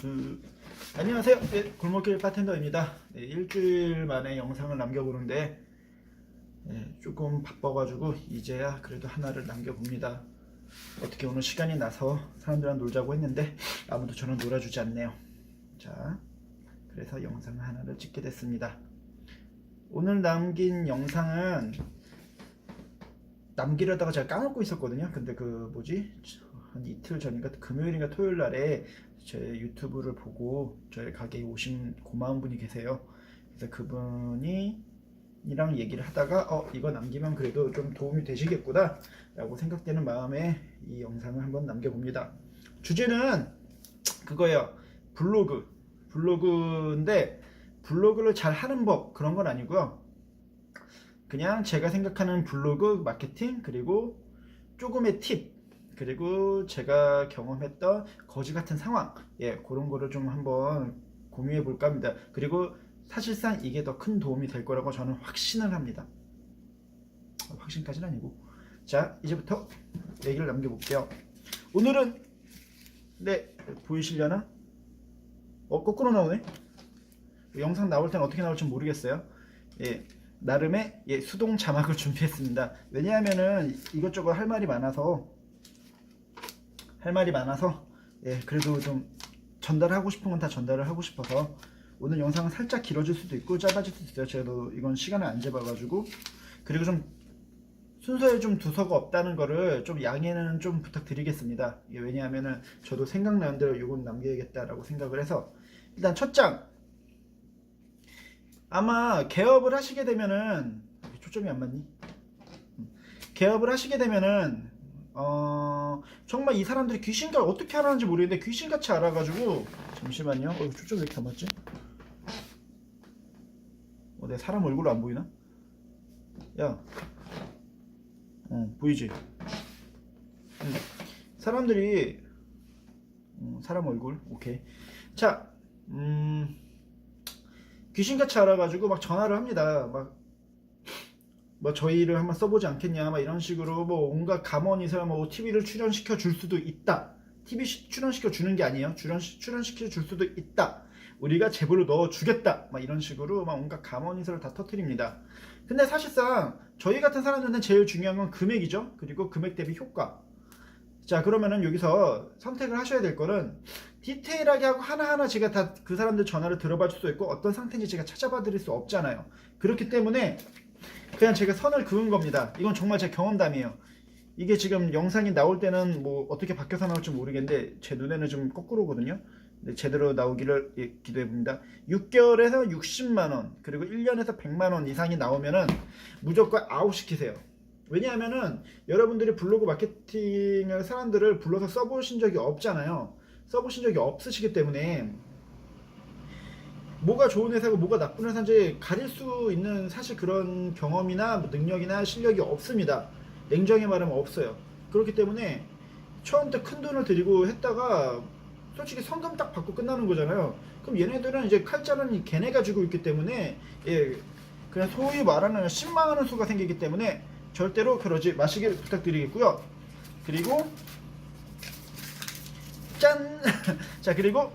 그, 안녕하세요. 네, 골목길 바텐더입니다. 네, 일주일 만에 영상을 남겨보는데 네, 조금 바빠가지고 이제야 그래도 하나를 남겨봅니다. 어떻게 오늘 시간이 나서 사람들이랑 놀자고 했는데 아무도 저는 놀아주지 않네요. 자, 그래서 영상 하나를 찍게 됐습니다. 오늘 남긴 영상은 남기려다가 제가 까먹고 있었거든요. 근데 그 뭐지? 한 이틀 전인가 금요일인가 토요일 날에 제 유튜브를 보고 저희 가게에 오신 고마운 분이 계세요. 그래서 그분이 이랑 얘기를 하다가 어 이거 남기면 그래도 좀 도움이 되시겠구나 라고 생각되는 마음에 이 영상을 한번 남겨봅니다. 주제는 그거예요. 블로그. 블로그인데 블로그를 잘 하는 법 그런 건 아니고요. 그냥 제가 생각하는 블로그 마케팅 그리고 조금의 팁 그리고 제가 경험했던 거지 같은 상황 예 그런 거를 좀 한번 공유해 볼까 합니다. 그리고 사실상 이게 더 큰 도움이 될 거라고 저는 확신을 합니다. 확신까지는 아니고 자 이제부터 얘기를 남겨볼게요. 오늘은 네 보이시려나? 어 거꾸로 나오네. 영상 나올 때는 어떻게 나올지 모르겠어요. 예, 나름의 예, 수동 자막을 준비했습니다. 왜냐하면은 이것저것 할 말이 많아서 할 말이 많아서 예, 그래도 좀 전달하고 싶은 건 다 전달을 하고 싶어서 오늘 영상은 살짝 길어질 수도 있고 짧아질 수도 있어요. 제가 이건 시간을 안 재봐가지고 그리고 좀 순서에 좀 두서가 없다는 거를 좀 양해는 좀 부탁드리겠습니다. 이게 왜냐하면은 저도 생각나는 대로 이건 남겨야겠다라고 생각을 해서 일단 첫 장 아마 개업을 하시게 되면은 초점이 안 맞니? 음. 개업을 하시게 되면은 어 정말 이 사람들이 귀신과 어떻게 알았는지 모르겠는데 귀신같이 알아가지고 잠시만요. 어 초점 왜 이렇게 안 맞지? 어, 내 사람 얼굴 안 보이나? 야, 어 보이지? 음. 사람들이 음, 사람 얼굴 오케이. 자, 음. 귀신같이 알아가지고 막 전화를 합니다. 막, 뭐 저희를 한번 써보지 않겠냐, 막 이런 식으로 뭐 온갖 감언이서 뭐 TV를 출연시켜 줄 수도 있다. TV 시- 출연시켜 주는 게 아니에요. 출연, 출연시켜 줄 수도 있다. 우리가 제보를 넣어 주겠다. 막 이런 식으로 막 온갖 감언이서를 다 터트립니다. 근데 사실상 저희 같은 사람들한테 제일 중요한 건 금액이죠. 그리고 금액 대비 효과. 자, 그러면은 여기서 선택을 하셔야 될 거는 디테일하게 하고 하나하나 제가 다 그 사람들 전화를 들어봐 줄 수 있고 어떤 상태인지 제가 찾아봐 드릴 수 없잖아요. 그렇기 때문에 그냥 제가 선을 그은 겁니다. 이건 정말 제 경험담이에요. 이게 지금 영상이 나올 때는 뭐 어떻게 바뀌어서 나올지 모르겠는데 제 눈에는 좀 거꾸로거든요. 근데 제대로 나오기를 예, 기도해 봅니다. 6개월에서 60만 원 그리고 1년에서 100만 원 이상이 나오면은 무조건 아웃 시키세요. 왜냐하면은 여러분들이 블로그 마케팅을 사람들을 불러서 써보신 적이 없잖아요. 써보신 적이 없으시기 때문에 뭐가 좋은 회사고 뭐가 나쁜 회사인지 가릴 수 있는 사실 그런 경험이나 뭐 능력이나 실력이 없습니다. 냉정히 말하면 없어요. 그렇기 때문에 처음부터 큰 돈을 들이고 했다가 솔직히 성금 딱 받고 끝나는 거잖아요. 그럼 얘네들은 이제 칼자루는 걔네가 쥐고 있기 때문에 예 그냥 소위 말하는 10만 원 수가 생기기 때문에 절대로 그러지 마시길 부탁드리겠고요. 그리고 짠! 자, 그리고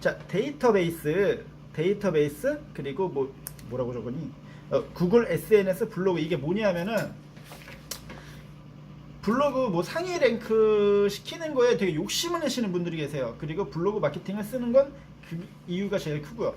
자, 데이터베이스, 데이터베이스 그리고 뭐 뭐라고 적으니? 어, 구글 SNS 블로그 이게 뭐냐면은 블로그 뭐 상위 랭크 시키는 거에 되게 욕심을 내시는 분들이 계세요. 그리고 블로그 마케팅을 쓰는 건 그 이유가 제일 크고요.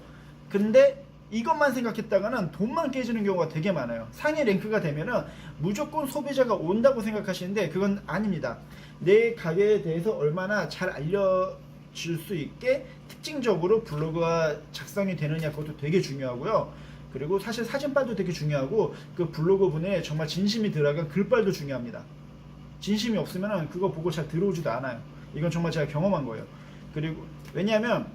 근데 이것만 생각했다가는 돈만 깨지는 경우가 되게 많아요. 상위 랭크가 되면은 무조건 소비자가 온다고 생각하시는데 그건 아닙니다. 내 가게에 대해서 얼마나 잘 알려 줄 수 있게 특징적으로 블로그가 작성이 되느냐 그것도 되게 중요하고요. 그리고 사실 사진빨도 되게 중요하고 그 블로그 분에 정말 진심이 들어간 글빨도 중요합니다. 진심이 없으면 그거 보고 잘 들어오지도 않아요. 이건 정말 제가 경험한 거예요. 그리고 왜냐하면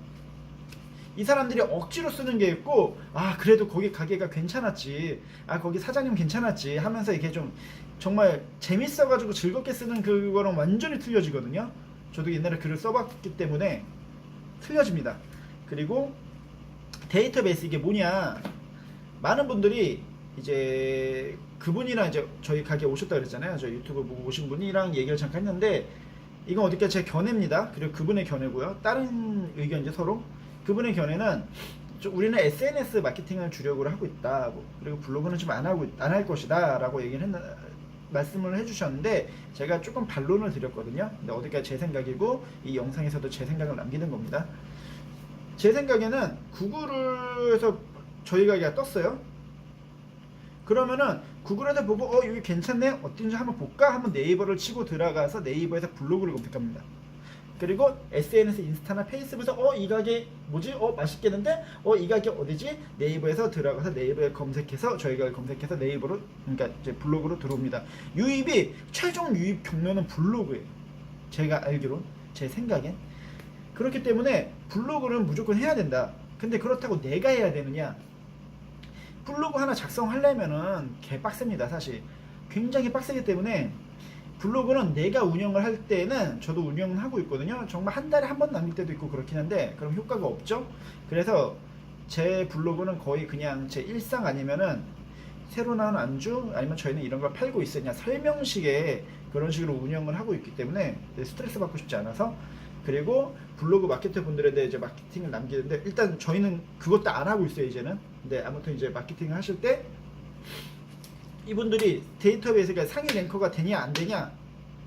이 사람들이 억지로 쓰는 게 있고 아 그래도 거기 가게가 괜찮았지 아 거기 사장님 괜찮았지 하면서 이게 좀 정말 재밌어가지고 즐겁게 쓰는 그거랑 완전히 틀려지거든요. 저도 옛날에 글을 써봤기 때문에 틀려집니다. 그리고 데이터베이스 이게 뭐냐 많은 분들이 이제 그분이랑 이제 저희 가게 오셨다 그랬잖아요. 저 유튜브 보고 오신 분이랑 얘기를 잠깐 했는데 이건 어디까지 제 견해입니다. 그리고 그분의 견해고요. 다른 의견이죠 서로. 그분의 견해는 좀 우리는 SNS 마케팅을 주력으로 하고 있다. 뭐, 그리고 블로그는 좀 안 하고 안 할 것이다라고 얘기를 했나 말씀을 해주셨는데 제가 조금 반론을 드렸거든요. 근데 어디까지 제 생각이고 이 영상에서도 제 생각을 남기는 겁니다. 제 생각에는 구글에서 저희 가게가 떴어요. 그러면은 구글에서 보고 어 여기 괜찮네 어떤지 한번 볼까 한번 네이버를 치고 들어가서 네이버에서 블로그를 검색합니다. 그리고 SNS 인스타나 페이스북에서 어 이 가게 뭐지 어 맛있겠는데 어 이 가게 어디지 네이버에서 들어가서 네이버에 검색해서 저희가 검색해서 네이버로 그러니까 이제 블로그로 들어옵니다. 유입이 최종 유입 경로는 블로그예요. 제가 알기로 제 생각엔 그렇기 때문에 블로그는 무조건 해야 된다. 근데 그렇다고 내가 해야 되느냐? 블로그 하나 작성하려면은 개 빡셉니다, 사실. 굉장히 빡세기 때문에 블로그는 내가 운영을 할 때는 저도 운영을 하고 있거든요. 정말 한 달에 한 번 남길 때도 있고 그렇긴 한데 그럼 효과가 없죠. 그래서 제 블로그는 거의 그냥 제 일상 아니면은 새로 나온 안주 아니면 저희는 이런 걸 팔고 있으냐 설명식에 그런 식으로 운영을 하고 있기 때문에 스트레스 받고 싶지 않아서 그리고 블로그 마케터 분들한테 이제 마케팅을 남기는데 일단 저희는 그것도 안 하고 있어요 이제는 근데 아무튼 이제 마케팅을 하실 때 이분들이 데이터베이스가 상위 랭커가 되냐 안 되냐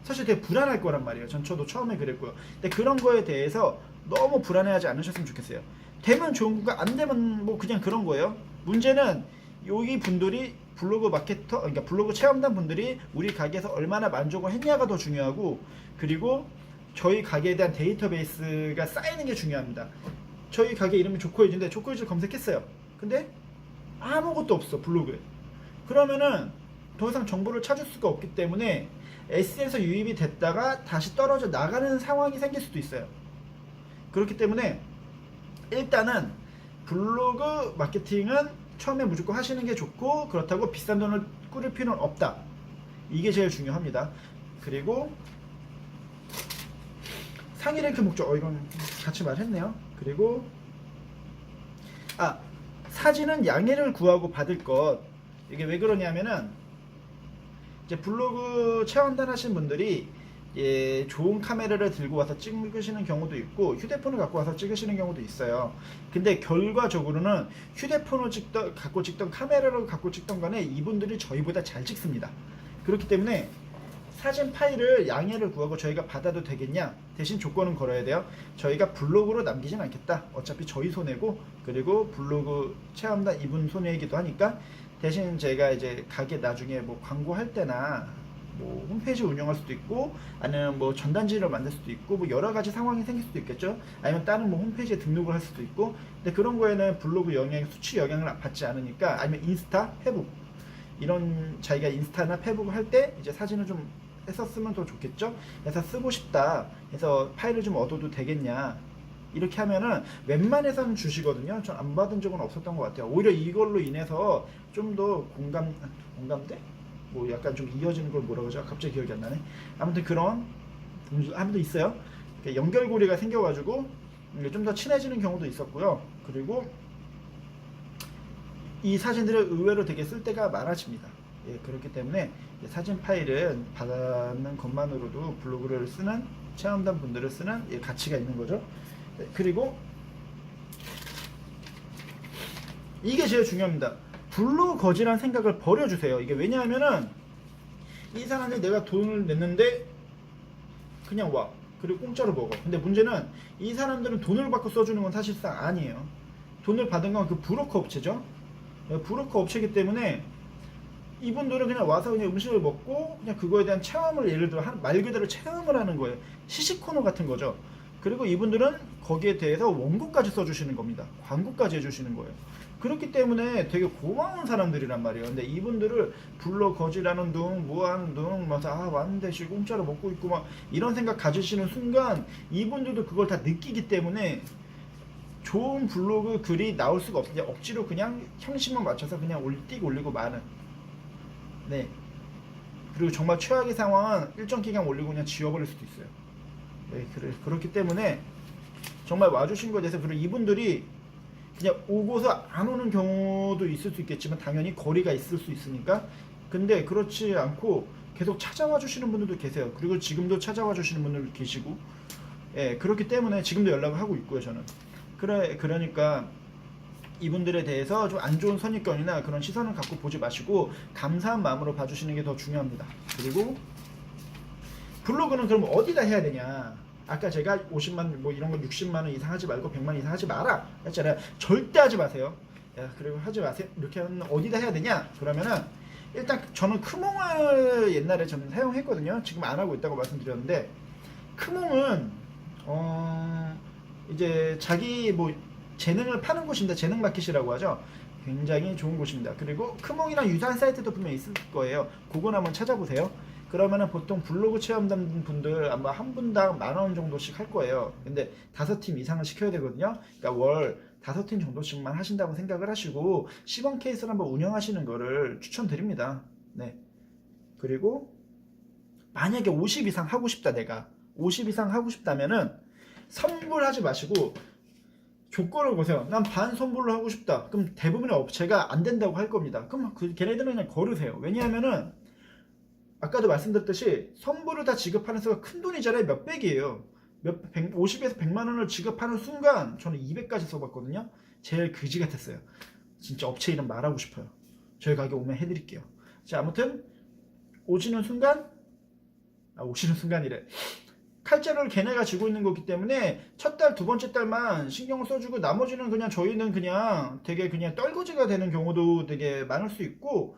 사실 되게 불안할 거란 말이에요. 전 저도 처음에 그랬고요. 근데 그런 거에 대해서 너무 불안해하지 않으셨으면 좋겠어요. 되면 좋은 거가 안 되면 뭐 그냥 그런 거예요. 문제는 여기 분들이 블로그 마케터 그러니까 블로그 체험단 분들이 우리 가게에서 얼마나 만족을 했냐가 더 중요하고 그리고 저희 가게에 대한 데이터베이스가 쌓이는 게 중요합니다. 저희 가게 이름이 조코이즈인데 조코이즈 검색했어요. 근데 아무것도 없어 블로그에. 그러면은 더 이상 정보를 찾을 수가 없기 때문에 SNS에서 유입이 됐다가 다시 떨어져 나가는 상황이 생길 수도 있어요. 그렇기 때문에 일단은 블로그 마케팅은 처음에 무조건 하시는 게 좋고 그렇다고 비싼 돈을 꾸릴 필요는 없다. 이게 제일 중요합니다. 그리고 상위 랭크 목적 어 이건 같이 말했네요. 그리고 아 사진은 양해를 구하고 받을 것 이게 왜 그러냐면은 이제 블로그 체험단 하신 분들이 예, 좋은 카메라를 들고 와서 찍으시는 경우도 있고 휴대폰을 갖고 와서 찍으시는 경우도 있어요. 근데 결과적으로는 휴대폰을 찍던 갖고 찍던 카메라를 갖고 찍던 간에 이분들이 저희보다 잘 찍습니다. 그렇기 때문에 사진 파일을 양해를 구하고 저희가 받아도 되겠냐? 대신 조건은 걸어야 돼요. 저희가 블로그로 남기진 않겠다. 어차피 저희 손해고 그리고 블로그 체험단 이분 손해이기도 하니까 대신 제가 이제 가게 나중에 뭐 광고할 때나 뭐 홈페이지 운영할 수도 있고 아니면 뭐 전단지를 만들 수도 있고 뭐 여러 가지 상황이 생길 수도 있겠죠. 아니면 다른 뭐 홈페이지에 등록을 할 수도 있고 근데 그런 거에는 블로그 영향 수치 영향을 받지 않으니까 아니면 인스타, 페북 이런 자기가 인스타나 페북을 할 때 이제 사진을 좀 했었으면 더 좋겠죠. 그래서 쓰고 싶다. 해서 파일을 좀 얻어도 되겠냐. 이렇게 하면은 웬만해서는 주시거든요. 전 안 받은 적은 없었던 것 같아요. 오히려 이걸로 인해서 좀 더 공감 공감대? 뭐 약간 좀 이어지는 걸 뭐라 그러죠? 갑자기 기억이 안 나네. 아무튼 그런 분수 아무튼 있어요. 연결고리가 생겨가지고 좀 더 친해지는 경우도 있었고요. 그리고 이 사진들을 의외로 되게 쓸 때가 많아집니다. 예, 그렇기 때문에 사진 파일은 받는 것만으로도 블로그를 쓰는 체험단 분들을 쓰는 예, 가치가 있는 거죠. 네, 그리고 이게 제일 중요합니다. 블로그 거지란 생각을 버려주세요. 이게 왜냐하면은 이 사람이 내가 돈을 냈는데 그냥 와. 그리고 공짜로 먹어. 근데 문제는 이 사람들은 돈을 받고 써주는 건 사실상 아니에요. 돈을 받은 건 그 브로커 업체죠. 네, 브로커 업체이기 때문에 이분들은 그냥 와서 그냥 음식을 먹고 그냥 그거에 대한 체험을 예를 들어 한- 말 그대로 체험을 하는 거예요. 시식 코너 같은 거죠. 그리고 이분들은 거기에 대해서 원고까지 써주시는 겁니다. 광고까지 해주시는 거예요. 그렇기 때문에 되게 고마운 사람들이란 말이에요. 근데 이분들을 불러 거지라는 둥, 뭐하는 둥, 막, 아, 왔는데 씨 공짜로 먹고 있고 막 이런 생각 가지시는 순간 이분들도 그걸 다 느끼기 때문에 좋은 블로그 글이 나올 수가 없어요. 억지로 그냥 형식만 맞춰서 그냥 올, 띡 올리고 마는. 네. 그리고 정말 최악의 상황은 일정 기간 올리고 그냥 지워버릴 수도 있어요. 네, 그래, 그렇기 때문에 정말 와주신 거에 대해서 그리고 이분들이 그냥 오고서 안 오는 경우도 있을 수 있겠지만 당연히 거리가 있을 수 있으니까 근데 그렇지 않고 계속 찾아와 주시는 분들도 계세요. 그리고 지금도 찾아와 주시는 분들도 계시고, 예, 그렇기 때문에 지금도 연락을 하고 있고요, 저는. 그래, 그러니까 이분들에 대해서 좀 안 좋은 선입견이나 그런 시선을 갖고 보지 마시고 감사한 마음으로 봐주시는 게 더 중요합니다. 그리고 블로그는 그럼 어디다 해야 되냐? 아까 제가 50만 뭐 이런 거 60만 원 이상 하지 말고 100만 원 이상 하지 마라 했잖아요. 절대 하지 마세요. 야, 그리고 하지 마세요. 이렇게 하면 어디다 해야 되냐? 그러면은 일단 저는 크몽을 옛날에 저는 사용했거든요. 지금 안 하고 있다고 말씀드렸는데 크몽은 어 이제 자기 뭐 재능을 파는 곳입니다. 재능 마켓이라고 하죠. 굉장히 좋은 곳입니다. 그리고 크몽이랑 유사한 사이트도 분명 있을 거예요. 그건 한번 찾아보세요. 그러면은 보통 블로그 체험단 분들 아마 한 분당 만 원 정도씩 할 거예요. 근데 다섯 팀 이상을 시켜야 되거든요. 그러니까 월 다섯 팀 정도씩만 하신다고 생각을 하시고 10원 케이스를 한번 운영하시는 거를 추천드립니다. 네. 그리고 만약에 50 이상 하고 싶다 내가 50 이상 하고 싶다면은 선불하지 마시고 조건을 보세요. 난 반 선불로 하고 싶다. 그럼 대부분의 업체가 안 된다고 할 겁니다. 그럼 그 걔네들은 그냥 거르세요. 왜냐하면은 아까도 말씀드렸듯이 선불을 다 지급하는 수가 큰 돈이잖아요. 몇 백이에요. 몇 100, 50에서 100만 원을 지급하는 순간 저는 200까지 써봤거든요. 제일 그지 같았어요. 진짜 업체 이름 말하고 싶어요. 저희 가게 오면 해드릴게요. 자 아무튼 오시는 순간 아 오시는 순간이래. 칼자루를 걔네가 쥐고 있는 거기 때문에 첫 달, 두 번째 달만 신경을 써주고 나머지는 그냥 저희는 그냥 되게 그냥 떨거지가 되는 경우도 되게 많을 수 있고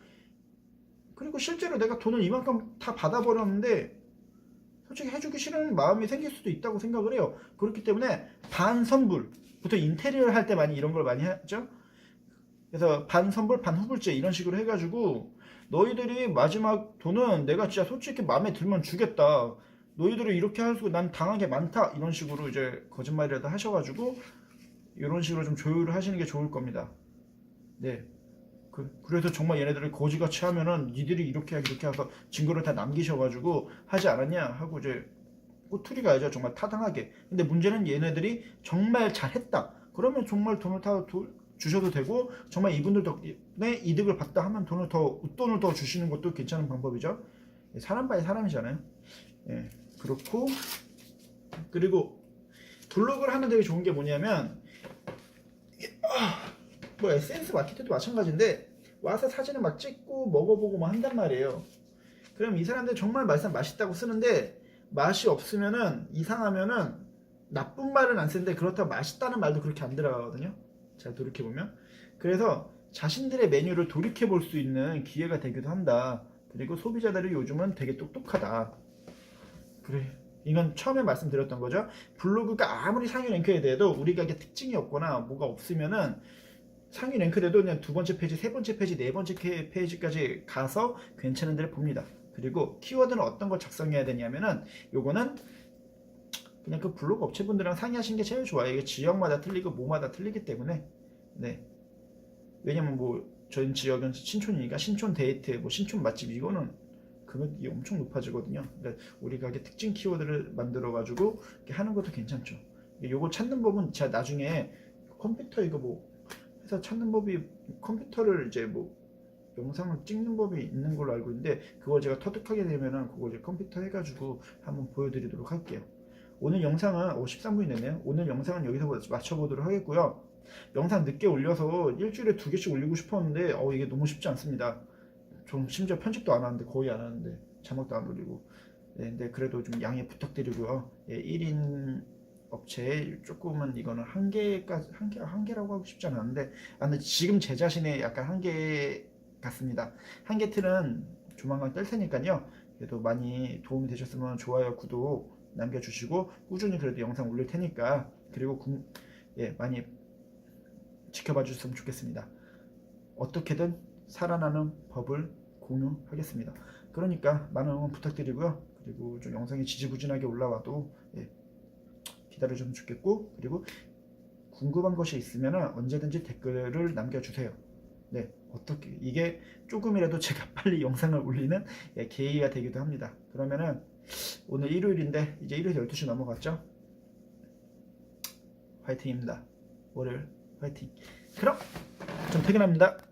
그리고 실제로 내가 돈을 이만큼 다 받아버렸는데 솔직히 해주기 싫은 마음이 생길 수도 있다고 생각을 해요. 그렇기 때문에 반선불 보통 인테리어를 할 때 많이 이런 걸 많이 하죠. 그래서 반선불, 반후불제 이런 식으로 해가지고 너희들이 마지막 돈은 내가 진짜 솔직히 마음에 들면 주겠다. 너희들이 이렇게 할수 난 당한 게 많다 이런 식으로 이제 거짓말이라도 하셔가지고 이런 식으로 좀 조율을 하시는 게 좋을 겁니다. 네. 그, 그래서 정말 얘네들을 거지같이 하면은 니들이 이렇게 하고 이렇게 해서 증거를 다 남기셔가지고 하지 않았냐 하고 이제 꼬투리 가 야죠 정말 타당하게. 근데 문제는 얘네들이 정말 잘했다. 그러면 정말 돈을 다 도- 주셔도 되고 정말 이분들 덕분에 이득을 봤다 하면 돈을 더 웃돈을 더 주시는 것도 괜찮은 방법이죠. 사람 바이 사람이잖아요. 예, 그렇고 그리고 블로그를 하면 되게 좋은 게 뭐냐면 아, 뭐 SNS 마케팅도 마찬가지인데 와서 사진을 막 찍고 먹어보고 막 한단 말이에요. 그럼 이 사람들 정말 말씀 맛있다고 쓰는데 맛이 없으면은 이상하면은 나쁜 말은 안 쓰는데 그렇다고 맛있다는 말도 그렇게 안 들어가거든요. 잘 돌이켜 보면 그래서 자신들의 메뉴를 돌이켜 볼 수 있는 기회가 되기도 한다. 그리고 소비자들이 요즘은 되게 똑똑하다. 그래. 이건 처음에 말씀드렸던 거죠. 블로그가 아무리 상위 랭크에 대해도 우리 가게 특징이 없거나 뭐가 없으면은 상위 랭크돼도 그냥 두 번째 페이지, 세 번째 페이지, 네 번째 케- 페이지까지 가서 괜찮은 데를 봅니다. 그리고 키워드는 어떤 걸 작성해야 되냐면은 요거는 그냥 그 블로그 업체분들이랑 상의하신 게 제일 좋아요. 이게 지역마다 틀리고 뭐마다 틀리기 때문에 네. 왜냐면 뭐 저희 지역은 신촌이니까 신촌 데이트, 뭐 신촌 맛집 이거는 금액이 엄청 높아지거든요. 그러니까 우리 가게 특징 키워드를 만들어 가지고 하는 것도 괜찮죠. 요거 찾는 법은 제가 나중에 컴퓨터 이거 뭐 해서 찾는 법이 컴퓨터를 이제 뭐 영상을 찍는 법이 있는 걸로 알고 있는데 그걸 제가 터득하게 되면은 그걸 이제 컴퓨터 해가지고 한번 보여드리도록 할게요. 오늘 영상은 53분이 됐네요. 오늘 영상은 여기서 마쳐보도록 하겠고요. 영상 늦게 올려서 일주일에 두 개씩 올리고 싶었는데 어 이게 너무 쉽지 않습니다. 좀 심지어 편집도 안 하는데 거의 안 하는데 자막도 안 올리고 네, 근데 그래도 좀 양해 부탁드리고요. 예, 1인 업체에 조금은 이거는 한계까지 한계 한계라고 하고 싶지 아, 근데 지금 제 자신의 약간 한계 같습니다. 한계 틀은 조만간 뗄 테니까요. 그래도 많이 도움이 되셨으면 좋아요, 구독 남겨주시고 꾸준히 그래도 영상 올릴 테니까 그리고 구- 예 많이 지켜봐 주셨으면 좋겠습니다. 어떻게든 살아나는 법을 공유하겠습니다. 그러니까 많은 응원 부탁드리고요. 그리고 좀 영상이 지지부진하게 올라와도 예, 기다려주면 좋겠고 그리고 궁금한 것이 있으면 언제든지 댓글을 남겨주세요. 네, 어떻게 이게 조금이라도 제가 빨리 영상을 올리는 예, 계기가 되기도 합니다. 그러면은 오늘 일요일인데 이제 일요일 12시 넘어갔죠? 화이팅입니다. 월요일 화이팅. 그럼 좀 퇴근합니다.